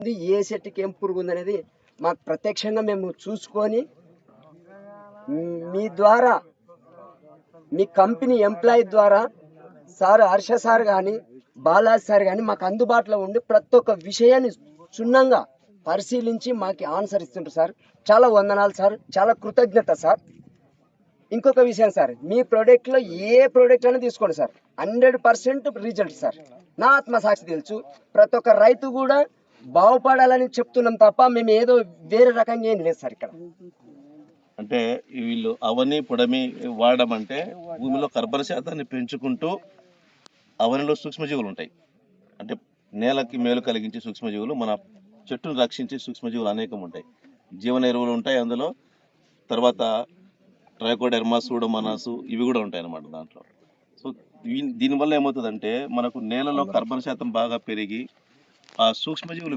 ఉంది, ఏ చెట్టుకి ఏం పురుగు ఉంది అనేది మాకు ప్రత్యక్షంగా మేము చూసుకొని మీ ద్వారా మీ కంపెనీ ఎంప్లాయీ ద్వారా సార్ హర్ష సార్ కానీ బాలాజీ సార్ కానీ మాకు అందుబాటులో ఉండి ప్రతి ఒక్క విషయాన్ని క్షుణ్ణంగా పరిశీలించి మాకు ఆన్సర్ ఇస్తుంటారు సార్. చాలా వందనాలు సార్. చాలా కృతజ్ఞత సార్. ఇంకొక విషయం సార్ మీ ప్రోడక్ట్లో ఏ ప్రోడక్ట్ అయినా తీసుకోండి sir. Hundred percent result sir. నా ఆత్మసాక్షి తెలుసు. ప్రతి ఒక్క రైతు కూడా బాగుపడాలని చెప్తున్నాం తప్ప మేము ఏదో వేరే రకంగా ఏం లేదు సార్ ఇక్కడ. అంటే వీళ్ళు అవని పొడమి వాడడం అంటే భూమిలో కర్బన శాతాన్ని పెంచుకుంటూ అవనిలో సూక్ష్మజీవులు ఉంటాయి. అంటే నేలకి మేలు కలిగించే సూక్ష్మజీవులు మన చెట్టును రక్షించే సూక్ష్మజీవులు అనేకం ఉంటాయి. జీవన ఎరువులు ఉంటాయి అందులో. తర్వాత ట్రైకోడెర్మా సూడోమనాసు ఇవి కూడా ఉంటాయి అన్నమాట దాంట్లో. సో దీనివల్ల ఏమవుతుందంటే మనకు నేలలో కర్బన శాతం బాగా పెరిగి ఆ సూక్ష్మజీవులు